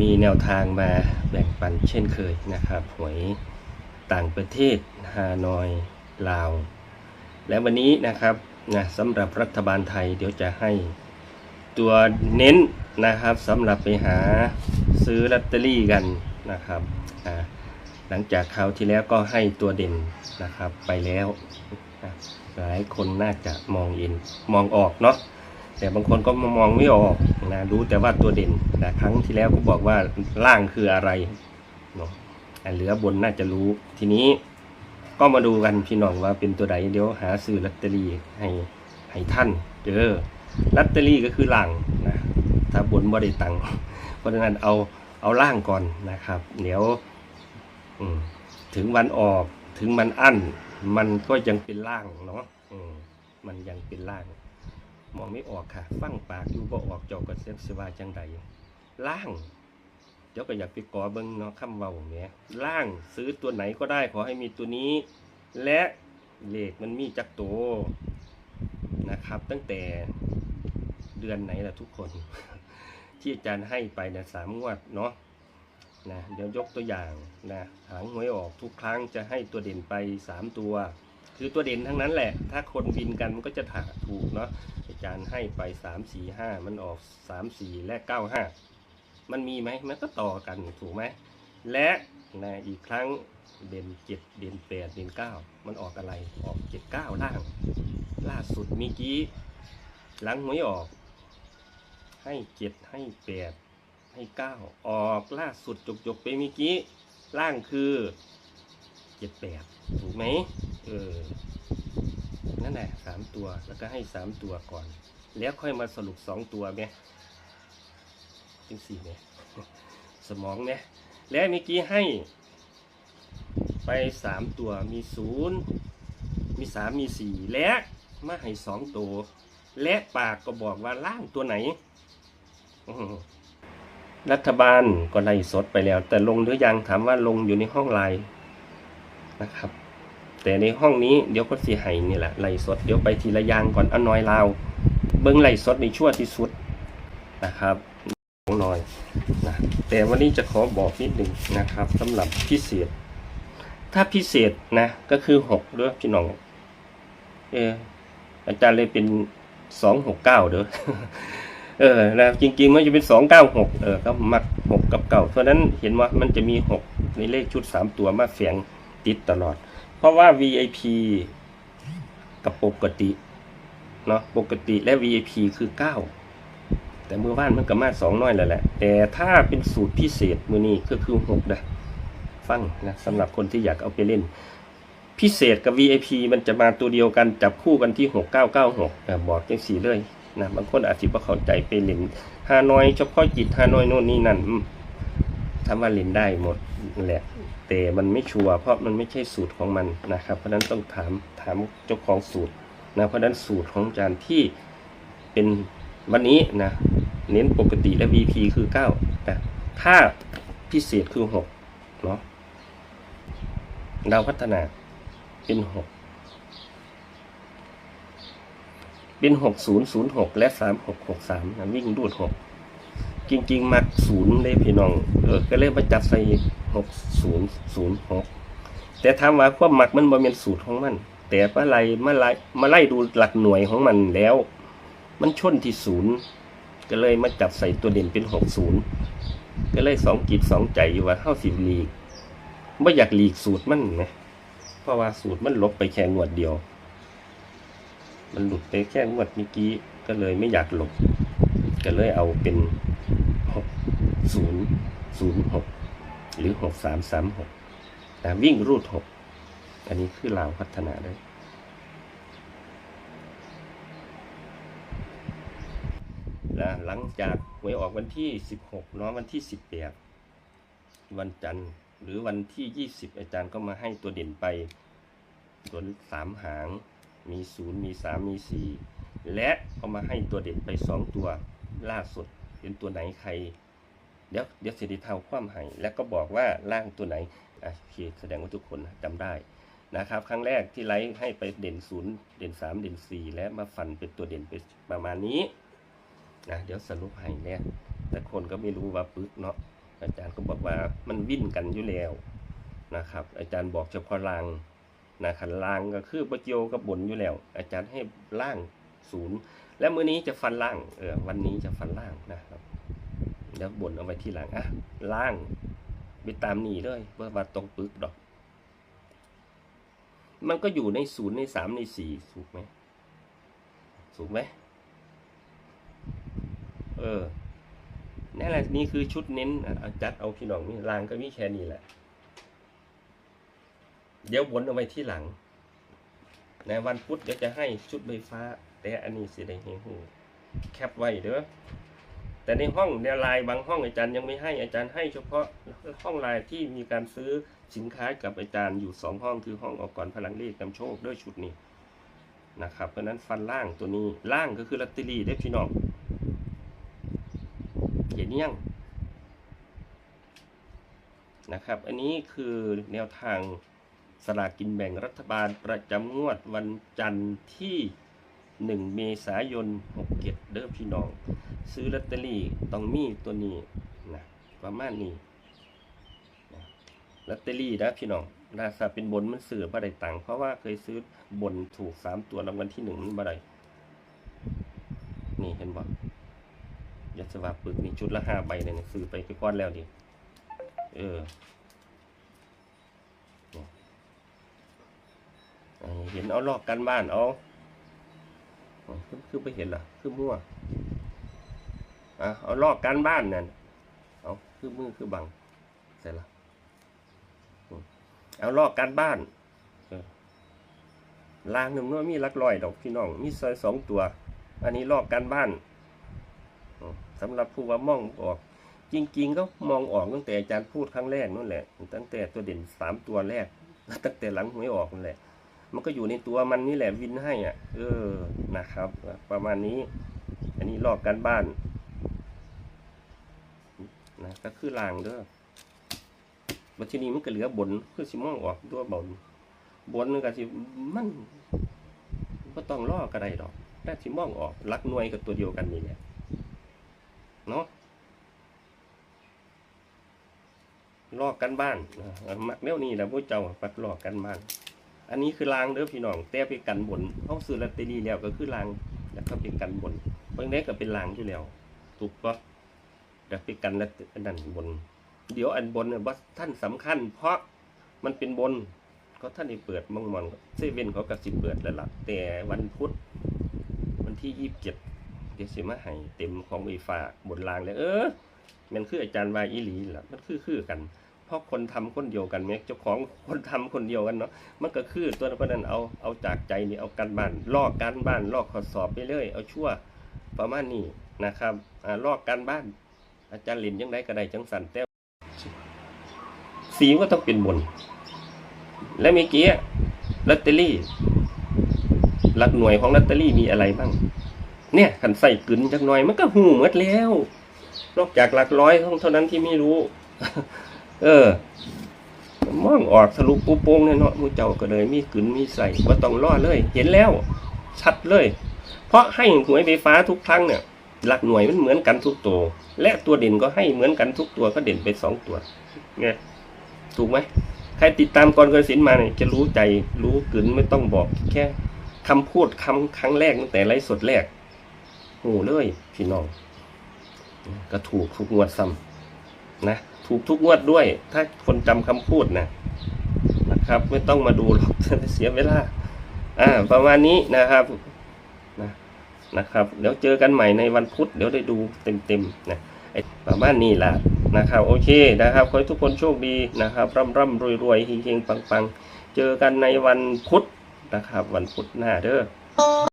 มีแนวทางมาแบ่งปันเช่นเคยนะครับหวยต่างประเทศฮานอยลาว และวันนี้นะครับนะสำหรับรัฐบาลไทยเดี๋ยวจะให้ตัวเน้นนะครับสำหรับไปหาซื้อลอตเตอรี่กันนะครับหลังจากคราวที่แล้วก็ให้ตัวเด่นนะครับไปแล้วนะหลายคนน่าจะมองเห็นมองออกเนาะ แต่บางคนก็มองไม่ออกนะรู้แต่ว่าตัวเด่นแต่ครั้งที่แล้วก็บอกว่าล่างคืออะไรเนาะอันเหลือบนน่าจะรู้ ทีนี้ก็มาดูกันพี่น้องว่าเป็นตัวใดเดี๋ยวหาซื้อลอตเตอรี่ให้ให้ท่านเจอลอตเตอรี่ก็คือล่างนะถ้าบนบ่ได้ตังค์เพราะฉะนั้นเอาเอาล่างก่อนนะครับ เดี๋ยวถึงวันออกถึงมันอั้น มันก็ยังเป็นล่างเนาะมมันยังเป็นล่าง มองไม่ออกค่ะ ฟังปากอยู่บ่ออกเจอกระเซ็นสวาจังใดล่าง เดี๋ยวก็อยากไปกอเบิ้งเนาะคำเว้าเนี่ยล่างซื้อตัวไหนก็ได้ขอให้มีตัวนี้ และเลขมันมีจักโตนะครับ ตั้งแต่เดือนไหนล่ะทุกคน ที่อาจารย์ให้ไปเนี่ยสามงวดเนาะนะเดี๋ยวยกตัวอย่างนะหางหวยออกทุกครั้งจะให้ตัวเด่นไปสามตัว คือตัวเด่นทั้งนั้นแหละ ถ้าคนวินกันมันก็จะถาถูกเนาะ จารย์ให้ไปสามสี่ห้ามันออกสามสี่และเก้าห้ามันมีไหมมันก็ต่อกันถูกไหมและนะอีกครั้งเด่นเจ็ดเด่นแปดเด่นเก้ามันออกอะไรออกเจ็ดเก้าล่าง ล่าสุดมีกี้หลังหวยออก ให้เจ็ดให้แปดให้เก้าออกล่าสุดจกจกๆไปมีกี้ล่างคือเจ็ดแปดถูกไหมเออ นั่นแหละสามตัว แล้วก็ให้สามตัวก่อน แล้วค่อยมาสรุปสองตัวไหมจังสี่ไหมสมองไหมแล้วเมื่อกี้ให้ ไปสามตัวมีศูนย์มีสามมีสี่และมาให้สองตัว และปากก็บอกว่าล่างตัวไหนรัฐบาลก็ไล่สดไปแล้ว แต่ลงหรือยังถามว่าลงอยู่ในห้องไลน์นะครับ แต่ในห้องนี้เดี๋ยวก็สิให้นี่แหละไหลสดเดี๋ยวไปทีละอย่างก่อนเอาน้อยลาวเบิ้งไหลสดในชั่วที่สุดนะครับของน้อยนะแต่วันนี้จะขอบอกนิดหนึ่งนะครับสำหรับพิเศษ ถ้าพิเศษนะก็คือหกด้อพี่น้องเอออาจารย์เลยเป็นสองหกเก้าเด้อเออนะจริงๆมันจะเป็นสองเก้าหกเออก็มักหกกับเก่าเพราะฉะนั้นเห็นว่ามันจะมีหกในเลขชุดสามตัวมาแฝงติดตลอด เพราะว่า VIP กับปกติเนาะปกติและ VIP คือ 9 แต่มือว่านมันก็มาสองน้อยแล้วแหละ แต่ถ้าเป็นสูตรพิเศษมือนี้ก็คือ6นะฟังนะสำหรับคนที่อยากเอาไปเล่น พิเศษกับ VIP มันจะมาตัวเดียวกันจับคู่กันที่ 6996นะบอกจังสีเลยนะบางคนอาจจะบ่เข้าใจไปเล่นฮานอยเฉพาะจิตฮานอยโน่นนี่นั่น อืมทำว่าเล่นได้หมดแหละ แต่มันไม่ชัวร์เพราะมันไม่ใช่สูตรของมันนะครับ เพราะฉะนั้นต้องถามถามเจ้าของสูตรนะเพราะฉะนั้นสูตรของอาจารย์ที่เป็นวันนี้นะเน้นปกติและ VP คือ9นะถ้าพิเศษคือ6เนาะเราพัฒนาเป็น6เป็น6006และ3663นะวิ่งรูด6 จริง ๆ มักศูนย์เลยพี่น้อง เออ ก็เลยมาจับใส่หกศูนย์ศูนย์หกแต่ถามว่าความมักมันบ่เป็นสูตรของมัน แต่มาไล่มาไล่มาไล่ดูหลักหน่วยของมันแล้ว มันชนที่ศูนย์ก็เลยมาจับใส่ตัวเด่นเป็นหกศูนย์ก็เลยสองกิจสองใจอยู่ว่าเข้าสิหลีกไม่อยากหลีกสูตรมันนะเพราะว่าสูตรมันลบไปแค่งวดเดียว มันหลุดไปแค่งวดเมื่อกี้ก็เลยไม่อยากหลบ ก็เลยเอาเป็น ศูนย์ศูนย์หกหรือหกสามสามหกแต่วิ่งรูดหกอันนี้คือลาวพัฒนาได้นะหลังจากหวยออกวันที่สิบหกเนาะวันที่สิบแปดวันจันทร์หรือวันที่ยี่สิบอาจารย์ก็มาให้ตัวเด่นไปตัวสามหาง มีศูนย์มีสามมีสี่และก็มาให้ตัวเด่นไปสองตัวล่าสุดเป็นตัวไหนใคร เดี๋ยวเดี๋ยวเสได็จเทาความให้และก็บอกว่าล่างตัวไหนอะโอเคแสดงว่าทุกคนจำได้นะครับ ครั้งแรกที่ไลฟ์ให้ไปเด่นศูนย์เด่นสามเด่นสี่และมาฟันเป็นตัวเด่นไปประมาณนี้นะเดี๋ยวสรุปให้เนี่ยแต่คนก็ไม่รู้ว่าปึ๊กเนาะอาจารย์ก็บอกว่ามันวิ่นกันอยู่แล้วนะครับ อาจารย์บอกเฉพาะลางนะครับลางก็คือประโยกับบนอยู่แล้ว อาจารย์ให้ล่างศูนย์แล้วมื้อนี้จะฟันล่างเออวันนี้จะฟันล่างนะครับ แล้วบนเอาไว้ที่หลังอะล่างไปตามนี่เลยว่าว่าตรงปึกดอก มันก็อยู่ในศูนย์ในสามในสี่ถูกไหมถูกไหมเออนี่นแหละนี่คือชุดเน้นจัดเอาพี่น้องนี่รางก็มีแค่นี้แหละ เดี๋ยวบนเอาไว้ที่หลังในวันพุธเดี๋ยวจะให้ชุดใบฟ้า แต่อันนี้สิได้เฮหูแคปไว้เด้อ แต่ในห้องในลน์บางห้องอาจารย์ยังไม่ให้อาจารย์ให้เฉพาะห้องลน์ที่มีการซื้อสินค้ากับอาจารย์อยู่สองห้องคือห้องออกก่อนพลังเลขนำโชคด้วยชุดนี้นะครับเพราะนั้นฟันล่างตัวนี้ล่างก็คือลอตเตอรี่ได้พี่น้องเห็นยังนะครับ อันนี้คือแนวทางสลากกินแบ่งรัฐบาลประจำงวดวันจันทร์ที่ 1 เมษายน67เด้อพี่น้อง ซื้อลอตเตอรี่ต้องมีตัวนี้นะประมาณนี้นะลอตเตอรี่นะพี่น้องราคาเป็นบนมันซื้อบ่ได้ตังค์เพราะว่าเคยซื้อบนถูก 3 ตัวรางวัลที่1มันบ่ได้นี่เห็นบ่ยาสวาปึกนี่ชุดละ5ใบเนี่ยซื้อไปไปก้อนแล้วดิเออเห็นเอาลอกกันบ้านเอา คือไปเห็นเหรอคือมั่วอะเอาลอกกันบ้านนั่นเอาคือมือคือบังเสร็จละเอาลอกกันบ้านลางหนึ่งว่ามีลักลอยดอกพี่น้อง มีซอยสองตัว อันนี้ลอกกันบ้านอืมสำหรับผู้ว่ามองออก จริง ๆ ก็มองออกตั้งแต่อาจารย์พูดครั้งแรกนั่นแหละ ตั้งแต่ตัวเด่นสามตัวแรก ตั้งแต่หลังหวยออกนั่นแหละ มันก็อยู่ในตัวมันนี่แหละวินให้อะ เออนะครับ ประมาณนี้ อันนี้ลอกกันบ้านนะก็คือลางเด้อบัทีนี้มันก็เหลือบนคือสิมองออกตัวบนบนมันก็สิมันก็ต้องลอกกระไดดอกแต่สิมองออกลักหน่วยกับตัวเดียวกันนี่แหละเนาะลอกกันบ้านอ่ามักแนวนี้แหละพวกเจ้าปักลอกกันบ้าน อันนี้คือรางเด้อพี่น้องแต่ไปกันบนเขาซื้อลอตเตอรี่แล้วก็คือรางแล้วก็ไปกันบนเพิ่งได้ก็เป็นรางอยู่แล้วถูกปะแต่ไปกันแล้วอันนั้นบน เดี๋ยวอันบนเนี่ยว่าท่านสำคัญ เพราะมันเป็นบนก็ท่านได้เปิดมองมองเซเว่นเขาก็สิเปิดแล้วล่ะแต่วันพุธวันที่ยี่สิบเจ็ดเดี๋ยวสิมาให้เต็มของไฟฟ้าบนรางเลยเออมันคืออาจารย์วายอีหลีล่ะมันคือคือกัน เพราะคนทำคนเดียวกันไหมเจ้าของคนทำคนเดียวกันเนาะมันก็คือตัวนั้นเอาเอาจากใจนี่เอาการบ้านลอกการบ้านลอกข้อสอบไปเรื่อยเอาชั่วประมาณนี้นะครับอ่าลอกการบ้าน อาจารย์หลินยังได้ก็ไดจังสันแต่สีก็ต้องเป็นบน และเมื่อกี้ลอตเตอรี่หลักหน่วยของลอตเตอรี่มีอะไรบ้าง เนี่ยขันใส่กึนจักหน่อยมันก็หูหมดแล้ว นอกจากหลักร้อยเท่านั้นที่ไม่รู้ เออมองออกทะลุปูโป้งเนี่ยเนาะมูเจ้าก็เลยมีกึนมีใส่ว่าต้องล่อเลย เห็นแล้ว ชัดเลย เพราะให้หวยไฟฟ้าทุกครั้งเนี่ยหลักหน่วยมันเหมือนกันทุกตัว และตัวเด่นก็ให้เหมือนกันทุกตัวก็เด่นไปสองตัวไงถูกไหมใครติดตามกรกสินมาเนี่ยจะรู้ใจรู้กึนไม่ต้องบอกแค่คำพูดคำครั้งแรกตั้งแต่ไลฟ์สดแรกโอ้เลยพี่น้อง ก็ถูกทุกงวดซ้ำนะ ถูกทุกงวดด้วย ถ้าคนจำคำพูดนะนะครับ ไม่ต้องมาดูหรอกเสียเวลาอ่าประมาณนี้นะครับนะนะครับ เดี๋ยวเจอกันใหม่ในวันพุธเดี๋ยวได้ดูเต็มๆนะไอประมาณนี้ละนะครับ โอเคนะครับขอให้ทุกคนโชคดีนะครับ ร่ำร่ำรวยรวยเฮงๆปังๆเจอกันในวันพุธนะครับ วันพุธหน้าเด้อ